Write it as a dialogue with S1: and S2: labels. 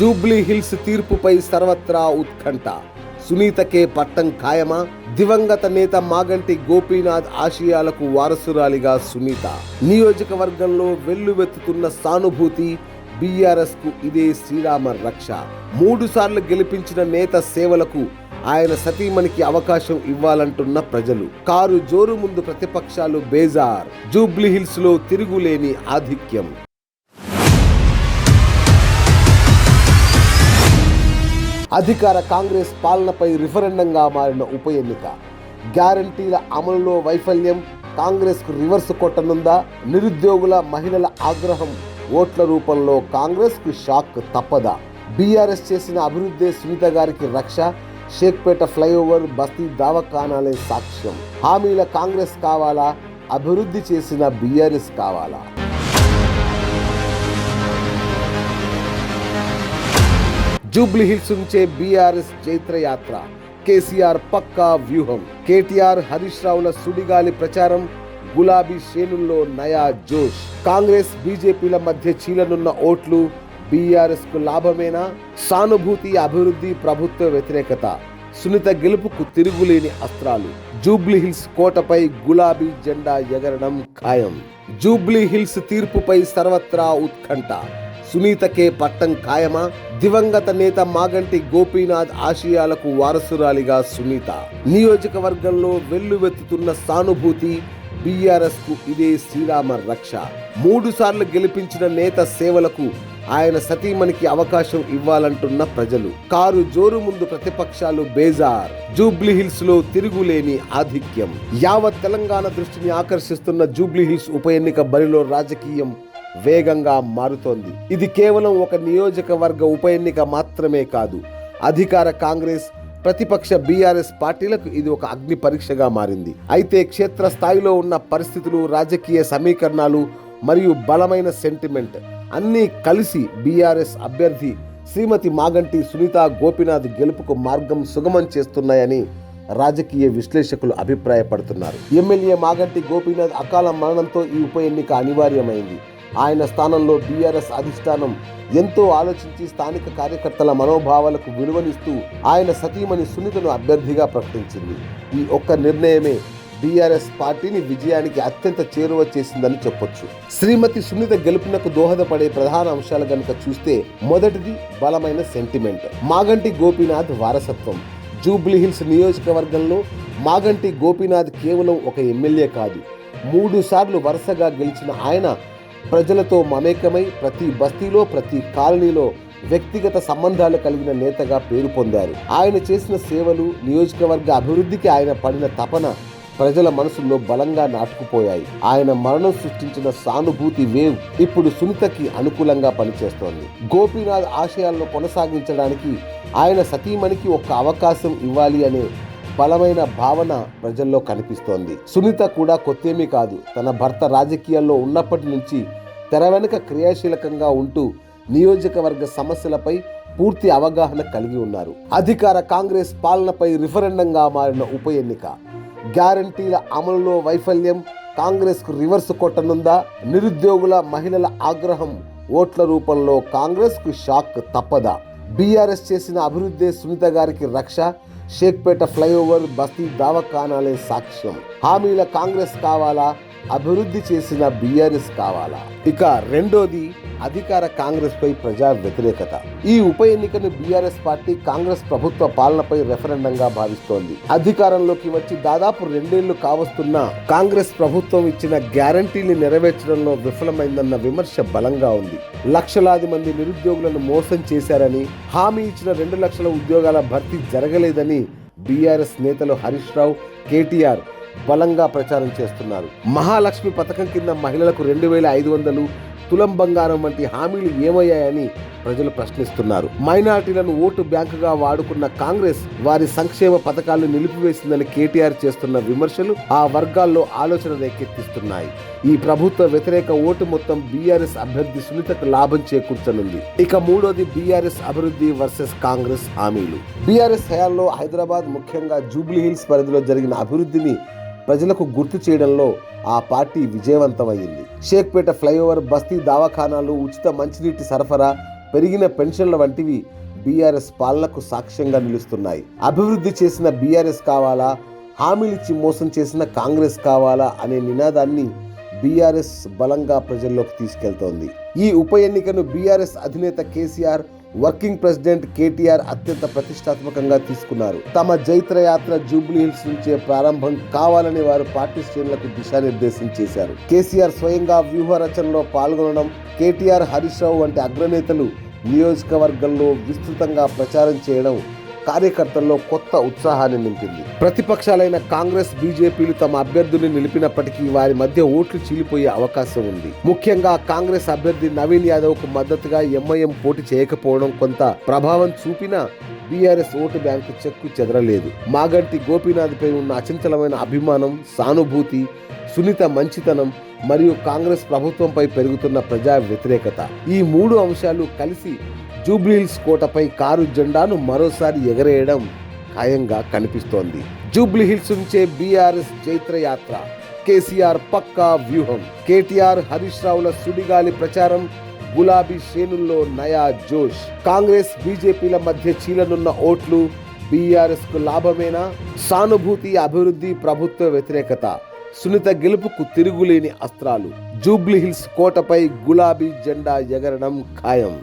S1: Jubilee hills తీర్పుపై సర్వత్రా ఉత్కంఠ. సునీతకే పట్టం ఖాయమా? దివంగత నేత మాగంటి గోపీనాథ్ ఆశయాలకు వారసురాలిగా సునీత. నియోజకవర్గంలో వెల్లువెత్తుతున్న సానుభూతి బీఆర్ఎస్కు ఇదే శ్రీరామ రక్ష. మూడు సార్లు గెలిపించిన నేత సేవలకు ఆయన సతీమణికి అవకాశం ఇవ్వాలంటున్న ప్రజలు. కారు జోరు ముందు ప్రతిపక్షాలు బేజార్. జూబ్లీ హిల్స్లో తిరుగులేని ఆధిక్యం. అధికార కాంగ్రెస్ పాలనపై రిఫరెండంగా మారిన ఉప ఎన్నిక. గ్యారంటీల అమలులో వైఫల్యం కాంగ్రెస్కు రివర్స్ కొట్టనుందా? నిరుద్యోగుల మహిళల ఆగ్రహం ఓట్ల రూపంలో కాంగ్రెస్కు షాక్ తప్పదా? బీఆర్ఎస్ చేసిన అభివృద్ధి సునీత గారికి రక్ష? షేక్పేట ఫ్లైఓవర్ బస్తీ దావఖానాలే సాక్ష్యం. హామీల కాంగ్రెస్ కావాలా? అభివృద్ధి చేసిన బీఆర్ఎస్ కావాలా? జూబ్లీ హిల్స్ నుంచే బీఆర్ఎస్ జైత్రయాత్ర కేసీఆర్ పక్కా వ్యూహం. కేటీఆర్ హరీష్ రావుల సుడిగాలి ప్రచారం గులాబీ శ్రేణుల్లో నయా జోష్. కాంగ్రెస్ బీజేపీల మధ్య చీలనున్న ఓట్లు బీఆర్ఎస్కు లాభమేనా? సానుభూతి అభివృద్ధి ప్రభుత్వ వ్యతిరేకత. సునీత గెలుపుకు తిరుగులేని అస్త్రాలు. జూబ్లీ హిల్స్ కోటపై గులాబీ జెండా ఎగరడం ఖాయం. జూబ్లీ హిల్స్ తీర్పుపై సర్వత్రా ఉత్కంఠ. సునీతకే పట్టం ఖాయమా? దివంగత నేత మాగంటి గోపీనాథ్ ఆశయాలకు వారసురాలిగా సునీత. నియోజకవర్గంలో వెల్లువెత్తుతున్న సానుభూతి బీఆర్ఎస్కు ఇదే శ్రీరామ రక్ష. మూడు సార్లు గెలిపించిన నేత సేవలకు ఆయన సతీమణికి అవకాశం ఇవ్వాలంటున్న ప్రజలు. కారు జోరు ముందు ప్రతిపక్షాలు బేజార్. జూబ్లీ హిల్స్లో తిరుగులేని ఆధిక్యం. యావత్ తెలంగాణ దృష్టిని ఆకర్షిస్తున్న జూబ్లీ హిల్స్ ఉప ఎన్నిక బరిలో రాజకీయం వేగంగా మారుతోంది. ఇది కేవలం ఒక నియోజకవర్గ ఉప ఎన్నిక మాత్రమే కాదు. అధికార కాంగ్రెస్ ప్రతిపక్ష బీఆర్ఎస్ పార్టీలకు ఇది ఒక అగ్ని పరీక్షగా మారింది. అయితే క్షేత్ర స్థాయిలో ఉన్న పరిస్థితులు రాజకీయ సమీకరణాలు మరియు బలమైన సెంటిమెంట్ అన్నీ కలిసి బీఆర్ఎస్ అభ్యర్థి శ్రీమతి మాగంటి సునీత గోపినాథ్ గెలుపుకు మార్గం సుగమం చేస్తున్నాయని రాజకీయ విశ్లేషకులు అభిప్రాయపడుతున్నారు. ఎమ్మెల్యే మాగంటి గోపీనాథ్ అకాల మరణంతో ఈ ఉప ఎన్నిక అనివార్యమైంది. ఆయన స్థానంలో బీఆర్ఎస్ అధిష్టానం ఎంతో ఆలోచించి స్థానిక కార్యకర్తల మనోభావాలకు విలువనిస్తూ ఆయన సతీమణి సునీతను అభ్యర్థిగా ప్రకటించింది. ఈ ఒక్క నిర్ణయమే బీఆర్ఎస్ పార్టీని విజయానికి అత్యంత చేరువ చేసిందని చెప్పొచ్చు. శ్రీమతి సునీత గెలుపునకు దోహదపడే ప్రధాన అంశాలు గనుక చూస్తే మొదటిది బలమైన సెంటిమెంట్. మాగంటి గోపీనాథ్ వారసత్వం. జూబ్లీ హిల్స్ నియోజకవర్గంలో మాగంటి గోపీనాథ్ కేవలం ఒక ఎమ్మెల్యే కాదు. మూడు సార్లు వరుసగా గెలిచిన ఆయన ప్రజలతో మమేకమై ప్రతి బస్తీలో ప్రతి కాలనీలో వ్యక్తిగత సంబంధాలు కలిగిన నేతగా పేరు పొందారు. ఆయన చేసిన సేవలు నియోజకవర్గ అభివృద్ధికి ఆయన పడిన తపన ప్రజల మనసుల్లో బలంగా నాటుకుపోయాయి. ఆయన మరణం సృష్టించిన సానుభూతి వేవ్ ఇప్పుడు సునీతకి అనుకూలంగా పనిచేస్తోంది. గోపీనాథ్ ఆశయాలను కొనసాగించడానికి ఆయన సతీమణికి ఒక అవకాశం ఇవ్వాలి అనే బలమైన భావన ప్రజల్లో కనిపిస్తోంది. సునీత కూడా కొత్తేమీ కాదు. తన భర్త రాజకీయాల్లో ఉన్నప్పటి నుంచి తెర వెనుక క్రియాశీలకంగా ఉంటూ నియోజకవర్గ సమస్యలపై పూర్తి అవగాహన కలిగి ఉన్నారు. అధికార కాంగ్రెస్ పాలనపై రిఫరెండంగా మారిన ఉప ఎన్నిక. గ్యారంటీల అమలులో వైఫల్యం కాంగ్రెస్కు రివర్స్ కొట్టనుందా? నిరుద్యోగుల మహిళల ఆగ్రహం ఓట్ల రూపంలో కాంగ్రెస్కు షాక్ తప్పదా? బీఆర్ఎస్ చేసిన అభివృద్ధి సునీత గారికి రక్ష? షేక్పేట ఫ్లైఓవర్ బస్తీ దావఖానాలే సాక్ష్యం. హామీల కాంగ్రెస్ కావాలా? అభివృద్ధి చేసిన బీఆర్ఎస్ కావాలా? ఇక రెండోది అధికార కాంగ్రెస్ పై ప్రజా వ్యతిరేకత. ఈ ఉప ఎన్నికను బీఆర్ఎస్ పార్టీ కాంగ్రెస్ ప్రభుత్వ పాలనపై రెఫరెండంగా భావిస్తోంది. అధికారంలోకి వచ్చి దాదాపు రెండేళ్ళు కావస్తున్న కాంగ్రెస్ ప్రభుత్వం ఇచ్చిన గ్యారంటీని నెరవేర్చడంలో విఫలమైందన్న విమర్శ బలంగా ఉంది. లక్షలాది మంది నిరుద్యోగులను మోసం చేశారని హామీ ఇచ్చిన రెండు లక్షల ఉద్యోగాల భర్తీ జరగలేదని బీఆర్ఎస్ నేతలు హరీష్ రావు కేటీఆర్ బలంగా ప్రచారం చేస్తున్నారు. మహాలక్ష్మి పథకం కింద మహిళలకు రెండు వేల ఐదు వందలు తులం బంగారం వంటి హామీలు ఏమయ్యాయని ప్రజలు ప్రశ్నిస్తున్నారు. మైనార్టీలను ఓటు బ్యాంకుగా వాడుకున్న కాంగ్రెస్ వారి సంక్షేమ పథకాలను నిలిపివేసిందని కేటీఆర్ చేస్తున్న విమర్శలు ఆ వర్గాల్లో ఆలోచన రేకెత్తిస్తున్నాయి. ఈ ప్రభుత్వ వ్యతిరేక ఓటు మొత్తం బీఆర్ఎస్ అభ్యర్థి సునీతకు లాభం చేకూర్చనుంది. ఇక మూడోది బీఆర్ఎస్ అభివృద్ధి వర్సెస్ కాంగ్రెస్ హామీలు. బీఆర్ఎస్ హయాంలో హైదరాబాద్ ముఖ్యంగా జూబ్లీ హిల్స్ పరిధిలో జరిగిన అభివృద్ధిని ప్రజలకు గుర్తు చేయడంలో ఆ పార్టీ విజయవంతమైంది షేక్పేట ఫ్లైఓవర్ బస్తీ దవాఖానాలు ఉచిత మంచినీటి సరఫరా పెరిగిన పెన్షన్ల వంటివి బీఆర్ఎస్ పాలనకు సాక్ష్యంగా నిలుస్తున్నాయి. అభివృద్ధి చేసిన బీఆర్ఎస్ కావాలా? హామీలిచ్చి మోసం చేసిన కాంగ్రెస్ కావాలా? అనే నినాదాన్ని బీఆర్ఎస్ బలంగా ప్రజల్లోకి తీసుకెళ్తోంది. ఈ ఉప ఎన్నికను బీఆర్ఎస్ అధినేత కేసీఆర్ వర్కింగ్ ప్రెసిడెంట్ కేటీఆర్ అత్యంత ప్రతిష్టాత్మకంగా తీసుకున్నారు. తమ జైత్ర యాత్ర జూబ్లీ హిల్స్ నుంచే ప్రారంభం కావాలని వారు పార్టీ శ్రేణులకు దిశానిర్దేశం చేశారు. కేసీఆర్ స్వయంగా వ్యూహ రచనలో పాల్గొనడం కేటీఆర్ హరీష్ రావు వంటి అగ్రనేతలు నియోజకవర్గంలో విస్తృతంగా ప్రచారం చేయడం కార్యకర్తల్లో కొత్త ఉత్సాహాన్ని నింపింది. ప్రతిపక్షాలైన కాంగ్రెస్ బీజేపీలు తమ అభ్యర్థుల్ని నిలిపినప్పటికీ వారి మధ్య ఓట్లు చీలిపోయే అవకాశం ఉంది. ముఖ్యంగా కాంగ్రెస్ అభ్యర్థి నవీన్ యాదవ్కు మద్దతుగా ఎంఐఎం పోటీ చేయకపోవడం కొంత ప్రభావం చూపినా బీఆర్ఎస్ ఓటు బ్యాంకు చెక్కు చెదరలేదు. మాగంటి గోపీనాథ్పై ఉన్న అచంచలమైన అభిమానం సానుభూతి సునీత మంచితనం మరియు కాంగ్రెస్ ప్రభుత్వంపై పెరుగుతున్న ప్రజా వ్యతిరేకత ఈ మూడు అంశాలు కలిసి జూబ్లీహిల్స్ కోటపై కారు జెండాను మరోసారి ఎగరేయడం ఖాయంగా కనిపిస్తోంది. జూబ్లీహిల్స్ నుంచే బీఆర్ఎస్ చైత్రయాత్ర. కేసీఆర్ పక్కా వ్యూహం. కేటీఆర్ హరీష్ రావుల సుడిగాలి ప్రచారం గులాబీ శ్రేణుల్లో నయా జోష్. కాంగ్రెస్ బీజేపీల మధ్య చీలనున్న ఓట్లు బీఆర్ఎస్కు లాభమేనా? సానుభూతి అభివృద్ధి ప్రభుత్వ వ్యతిరేకత. సునీత గెలుపుకు తిరుగులేని అస్త్రాలు. జూబ్లీహిల్స్ కోటపై గులాబీ జెండా ఎగరడం ఖాయం.